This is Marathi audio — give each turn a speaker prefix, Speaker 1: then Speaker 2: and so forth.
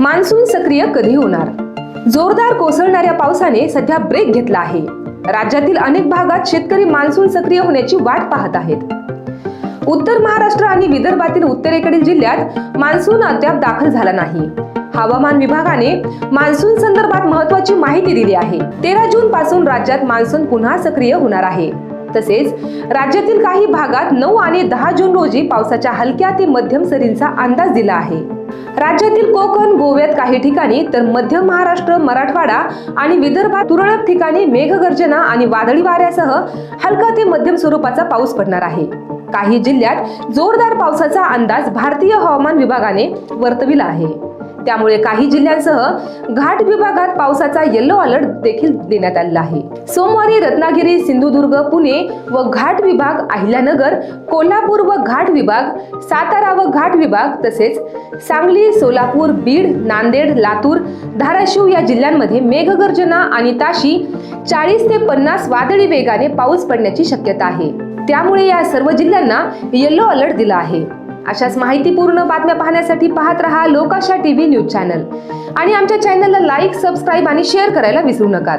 Speaker 1: मान्सून सक्रिय कधी होणार? जोरदार कोसळणाऱ्या पावसाने सध्या ब्रेक घेतला आहे. राज्यातील अनेक भागात शेतकरी मान्सून सक्रिय होण्याची वाट पाहत आहेत. उत्तर महाराष्ट्र आणि विदर्भातील उत्तरेकडील जिल्ह्यात मान्सून अद्याप दाखल झाला नाही. हवामान विभागाने मान्सून संदर्भात महत्वाची माहिती दिली आहे. तेरा जून पासून राज्यात मान्सून पुन्हा सक्रिय होणार आहे. तसेच राज्यातील काही भागात नऊ आणि दहा जून रोजी पावसाच्या हलक्या ते मध्यम सरींचा अंदाज दिला आहे. राज्यातील कोकण गोव्यात काही ठिकाणी तर मध्य महाराष्ट्र मराठवाडा आणि विदर्भात तुरळक ठिकाणी मेघगर्जना आणि वादळी वाऱ्यासह हलका ते मध्यम स्वरूपाचा पाऊस पडणार आहे. काही जिल्ह्यात जोरदार पावसाचा अंदाज भारतीय हवामान विभागाने वर्तविला आहे. त्यामुळे काही जिल्ह्यांसह घाट विभागात पावसाचा येलो अलर्ट देखील देण्यात आलेला आहे. सोमवारी रत्नागिरी सिंधुदुर्ग पुणे व घाट विभाग अहिल्यानगर कोल्हापूर व घाट विभाग सातारा व घाट विभाग तसेच सांगली सोलापूर बीड नांदेड लातूर धाराशिव या जिल्ह्यांमध्ये मेघगर्जना आणि ताशी चाळीस ते पन्नास वादळी वेगाने पाऊस पडण्याची शक्यता आहे. त्यामुळे या सर्व जिल्ह्यांना येलो अलर्ट दिला आहे. अशाच माहितीपूर्ण बातम्या पाहण्यासाठी पाहत रहा लोकाशा टीव्ही न्यूज चॅनल. आणि आमच्या चॅनलला लाईक सबस्क्राईब आणि शेअर करायला विसरू नका.